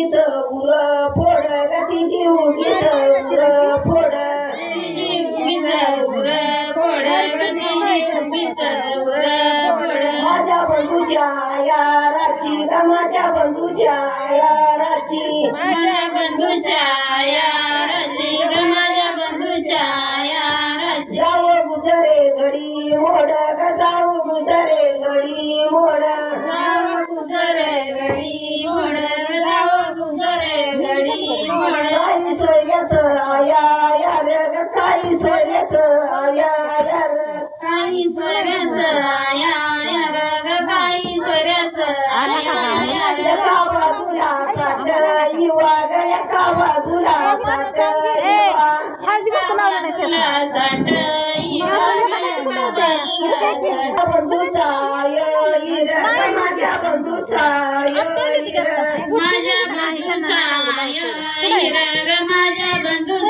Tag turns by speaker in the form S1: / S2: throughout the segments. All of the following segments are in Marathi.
S1: उगीच उर फोड ग तिची उगीच उर फोड माझ्या बंधूच्या याराची ग माझ्या बंधूच्या याराची
S2: माझ्या बंधूच्या याराची ग माझ्या बंधूच्या याराची
S1: जाऊ गुजरे घडी मोड ग जाऊ गुजरे घडी मोड
S2: सोऱ्याचं आया काही सोऱ्याचं आया
S1: एका बाजूला युवा एका बाजूला युवा. माझ्या बंधूचा येईर ग माझ्या बंधूचा येईर
S2: माझ्या बंधूचा हिर ग माझ्या बंधूचा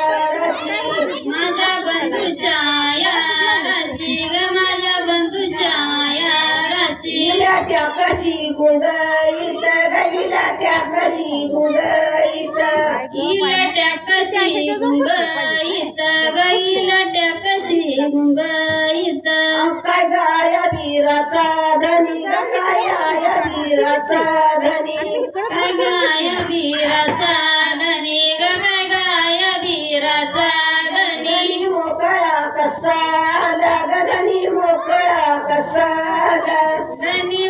S1: त्या कशी गुंगईत ग त्या कशी गुंगईत
S2: हिला कशी गुंगईत गईला त्या कशी गुंगईत
S1: काय गाय वीराचा धनी काय वीराचा धनी.
S2: गाय वीराचा धनी काय गाय वीराचा धनी.
S1: मोकळा कसा ग? धनी मोकळा कसा
S2: धनी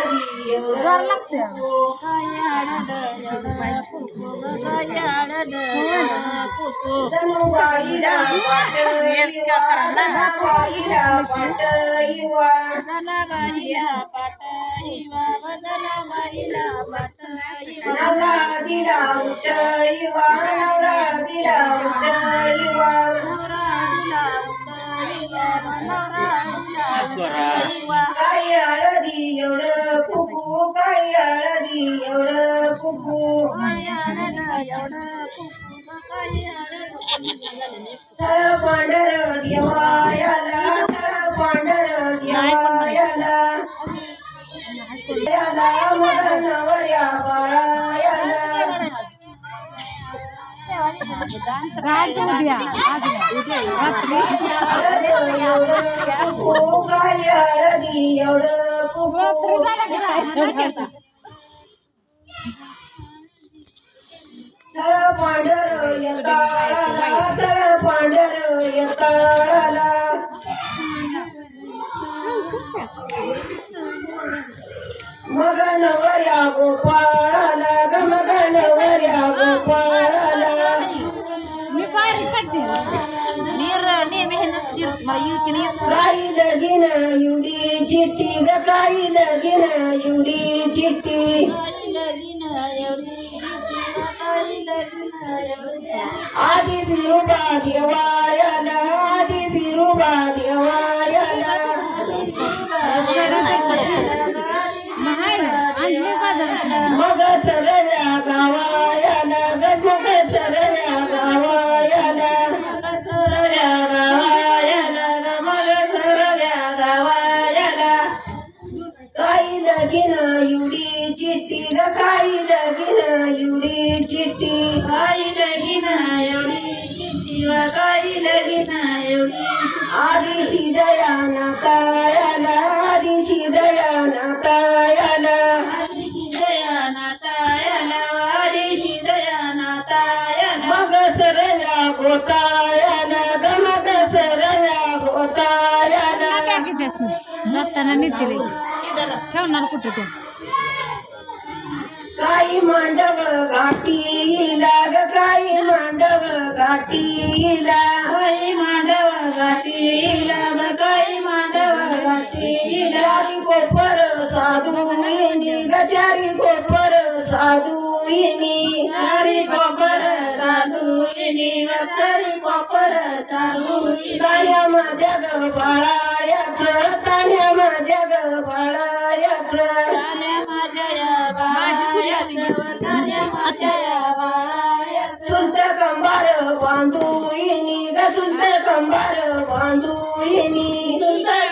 S3: गार लागते.
S1: जणू बाईला पाटईवा बाईला पाटईवा नवरा दिला उठईवा नवरा दिला उठईवा काय हळदी एवढं कुकू तळ पांढर देवायाला तळ पांढर देवायाला याला मग बाळायाला
S3: आज नाही. रात्री.
S1: कुकू काय हळदी एवढं कुकू तळ पांढर येताळाला तळ पांढर येताळाला. मग नवऱ्या गोपाळाला ग मग नवऱ्या गोपाळाला.
S3: मी पाय मेहनत चिरत युडी येते
S1: चिट्टी ग काही लगीन एवढी चिट्टी आधी बिरुबा देवायाला आधी बिरुबा एवढी चिट्टी काही लगीन एवढी
S2: शिवा काही लगीन ना एवढी
S1: आदिशी दयाना तायाला आदिशी दयाना तायाला
S2: आदिशी दया नातायला
S1: मग सरया गोतायाला सरया गोतायाला
S3: जाताना नेते ठेवणार कुठे ते?
S1: काही मांडव घाटीला काही मांडव घाटीला
S2: काही मांडव गाठीला. ग काही मांडव गाठीला.
S1: चारी कोपर साधूइनी ग चारी कोपर साधूइनी
S2: चारी कोपर साधूनी चारी कोपर साधूनी
S1: तान्या माझ्या ग बाळायाच तान्या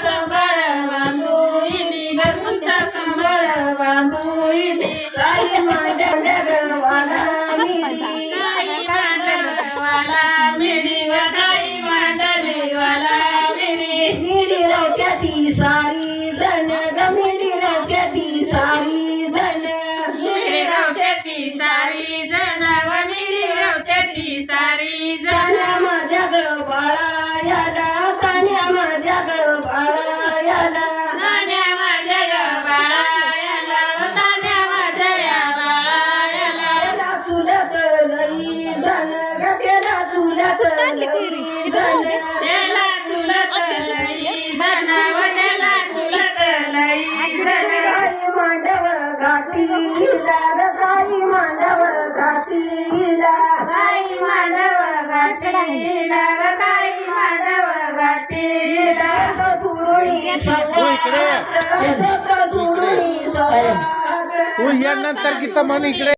S2: Bye.
S1: त्याला काही मांडव काही मांडव
S2: काही मांडव गाठीला काही मांडव गाठीला.
S1: सुरुळी
S4: तू या नंतर गीता म्हण इकडे.